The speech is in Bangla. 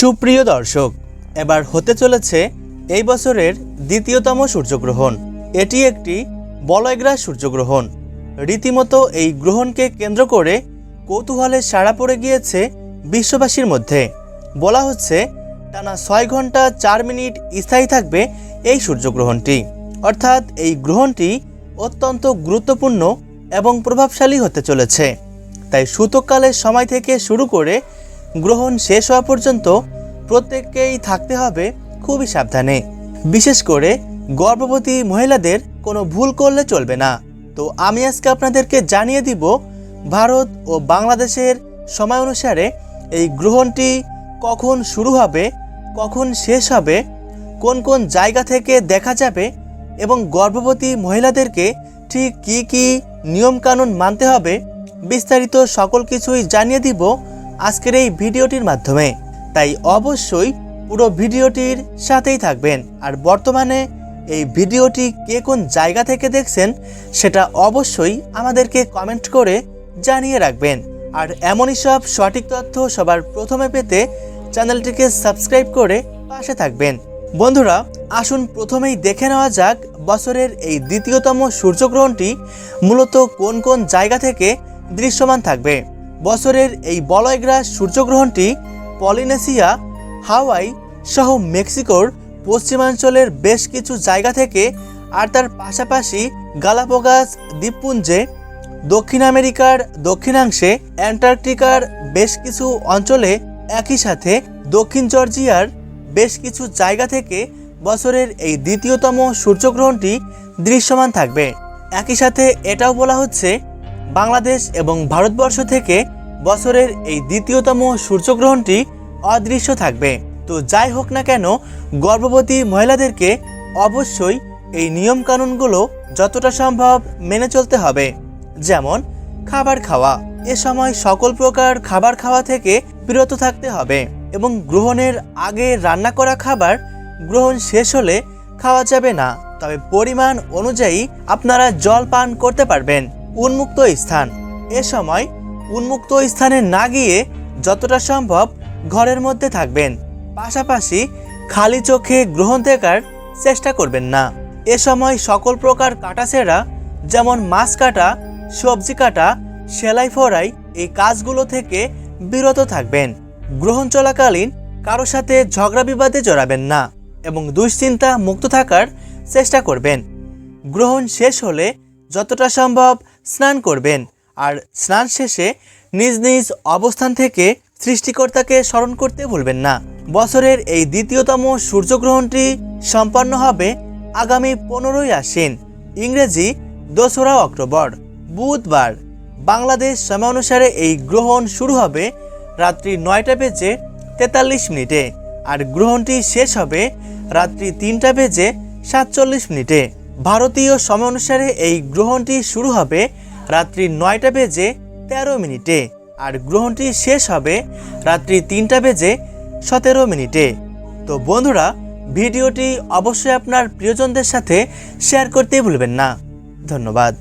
সুপ্রিয় দর্শক, এবার হতে চলেছে এই বছরের দ্বিতীয়তম সূর্যগ্রহণ। এটি একটি বলয়গ্রাস সূর্যগ্রহণ। রীতিমতো এই গ্রহণকে কেন্দ্র করে কৌতূহলে সাড়া পড়ে গিয়েছে বিশ্ববাসীর মধ্যে। বলা হচ্ছে, টানা ছয় ঘণ্টা চার মিনিট স্থায়ী থাকবে এই সূর্যগ্রহণটি। অর্থাৎ এই গ্রহণটি অত্যন্ত গুরুত্বপূর্ণ এবং প্রভাবশালী হতে চলেছে। তাই সূতককালের সময় থেকে শুরু করে গ্রহণ শেষ হওয়া পর্যন্ত প্রত্যেককেই থাকতে হবে খুবই সাবধানে। বিশেষ করে গর্ভবতী মহিলাদের কোনো ভুল করলে চলবে না। তো আমি আজকে আপনাদেরকে জানিয়ে দিব, ভারত ও বাংলাদেশের সময় অনুসারে এই গ্রহণটি কখন শুরু হবে, কখন শেষ হবে, কোন কোন জায়গা থেকে দেখা যাবে এবং গর্ভবতী মহিলাদেরকে ঠিক কী কী নিয়মকানুন মানতে হবে, বিস্তারিত সকল কিছুই জানিয়ে দিব। আজকের এই ভিডিওটির মাধ্যমে। তাই অবশ্যই পুরো ভিডিওটির সাথেই থাকবেন। আর বর্তমানে এই ভিডিওটি কে কোন জায়গা থেকে দেখছেন, সেটা অবশ্যই আমাদেরকে কমেন্ট করে জানিয়ে রাখবেন। আর এমনই সব সঠিক তথ্য সবার প্রথমে পেতে চ্যানেলটিকে সাবস্ক্রাইব করে পাশে থাকবেন। বন্ধুরা, আসুন প্রথমেই দেখে নেওয়া যাক বছরের এই দ্বিতীয়তম সূর্যগ্রহণটি মূলত কোন কোন জায়গা থেকে দৃশ্যমান থাকবে। বছরের এই বলয়গ্রাস সূর্যগ্রহণটি পলিনেসিয়া হাওয়াই সহ মেক্সিকোর পশ্চিমাঞ্চলের বেশ কিছু জায়গা থেকে আর তার পাশাপাশি গালাপোগাস দ্বীপপুঞ্জে, দক্ষিণ আমেরিকার দক্ষিণাংশে অ্যান্টার্কটিকার বেশ কিছু অঞ্চলে একই সাথে দক্ষিণ জর্জিয়ার বেশ কিছু জায়গা থেকে বছরের এই দ্বিতীয়তম সূর্যগ্রহণটি দৃশ্যমান থাকবে। একই সাথে এটাও বলা হচ্ছে বাংলাদেশ এবং ভারতবর্ষ থেকে বছরের এই দ্বিতীয়তম সূর্যগ্রহণটি অদৃশ্য থাকবে। তো যাই হোক না কেন, গর্ভবতী মহিলাদেরকে অবশ্যই এই নিয়মকানুনগুলো যতটা সম্ভব মেনে চলতে হবে। যেমন, খাবার খাওয়া। এ সময় সকল প্রকার খাবার খাওয়া থেকে বিরত থাকতে হবে এবং গ্রহণের আগে রান্না করা খাবার গ্রহণ শেষ হলে খাওয়া যাবে না। তবে পরিমাণ অনুযায়ী আপনারা জল পান করতে পারবেন। উন্মুক্ত স্থান। এ সময় উন্মুক্ত স্থানে না গিয়ে যতটা সম্ভব ঘরের মধ্যে থাকবেন। পাশাপাশি খালি চোখে গ্রহণ দেখার চেষ্টা করবেন না। এ সময় সকল প্রকার কাটাছেড়া যেমন মাছ কাটা, সবজি কাটা, সেলাই ফড়াই, এই কাজগুলো থেকে বিরত থাকবেন। গ্রহণ চলাকালীন কারও সাথে ঝগড়া বিবাদে জড়াবেন না এবং দুশ্চিন্তা মুক্ত থাকার চেষ্টা করবেন। গ্রহণ শেষ হলে যতটা সম্ভব স্নান করবেন। আর স্নান শেষে নিজ নিজ অবস্থান থেকে সৃষ্টিকর্তাকে স্মরণ করতে ভুলবেন না। বছরের এই দ্বিতীয়তম সূর্যগ্রহণটি সম্পন্ন হবে আগামী পনেরোই আশ্বিন, ইংরেজি দোসরা অক্টোবর, বুধবার। বাংলাদেশ সময় অনুসারে এই গ্রহণ শুরু হবে রাত্রি নয়টা বেজে তেতাল্লিশ মিনিটে, আর গ্রহণটি শেষ হবে রাত্রি তিনটা বেজে সাতচল্লিশ মিনিটে। ভারতীয় সময় অনুসারে এই গ্রহণটি শুরু হবে রাত্রি নয়টা বেজে তেরো মিনিটে আর গ্রহণটি শেষ হবে রাত্রি তিনটা বেজে সতেরো মিনিটে। তো বন্ধুরা, ভিডিওটি অবশ্যই আপনার প্রিয়জনদের সাথে শেয়ার করতে ভুলবেন না। ধন্যবাদ।